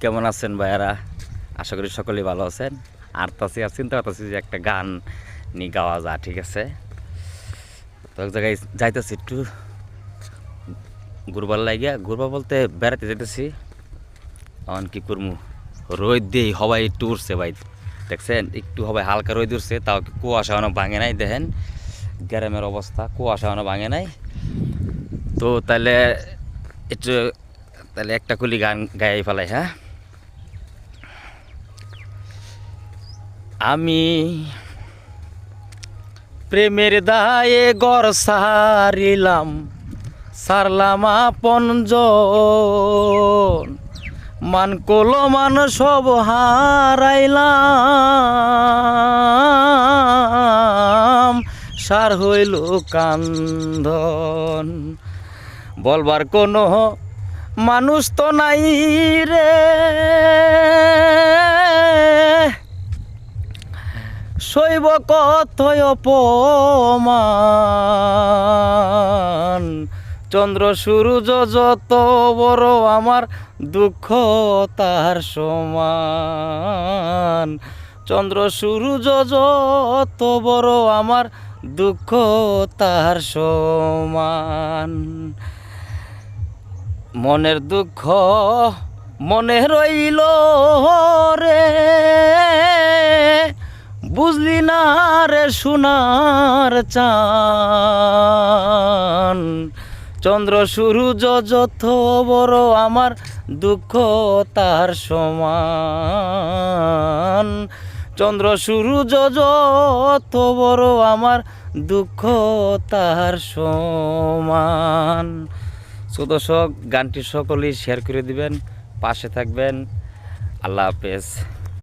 কেমন আছেন ভাইয়ারা? আশা করি সকলেই ভালো আছেন। আর তাছি আর চিন্তা করতেছি যে একটা গান নিয়ে গাওয়া যা, ঠিক আছে? তো এক জায়গায় যাইতেছি একটু। ঘুরবার লাগিয়া, ঘুরবা বলতে বেড়াতে যাইতেছি। এখন কি করব রোদ দিয়ে হবাই একটু উঠছে ভাই। দেখছেন, একটু হবে হালকা রোদ উঠছে তাও কুয়াশা এখনও ভাঙে নাই, দেখেন। গ্রামের অবস্থা, কুয়াশা এখনও ভাঙে নাই। তো তাহলে একটু তাহলে একটা কুলি গান গাই ফেলাই হ্যাঁ? আমি প্রেমের দায়ে গর সারিলাম, সারলাম আপন মান কলো মান সব হারাইলাম, সার হইল কান্দন। বলবার কোনো মানুষ তো নাই রে। শৈব কথয় অপমান। চন্দ্র সূর্য যত বড় আমার দুঃখ তার সমান। চন্দ্র সূর্য যত বড় আমার দুঃখ তার সমান। মনের দুঃখ মনে রইল রে। বুঝলি না রে সোনার চান চন্দ্র, সূর্য যত বড় আমার দুঃখ, তার সমান। চন্দ্র, সূর্য যত বড় আমার দুঃখ, তার সমান। সো দর্শক, গানটি সকলেই শেয়ার করে দিবেন, পাশে থাকবেন। আল্লাহ হাফেজ।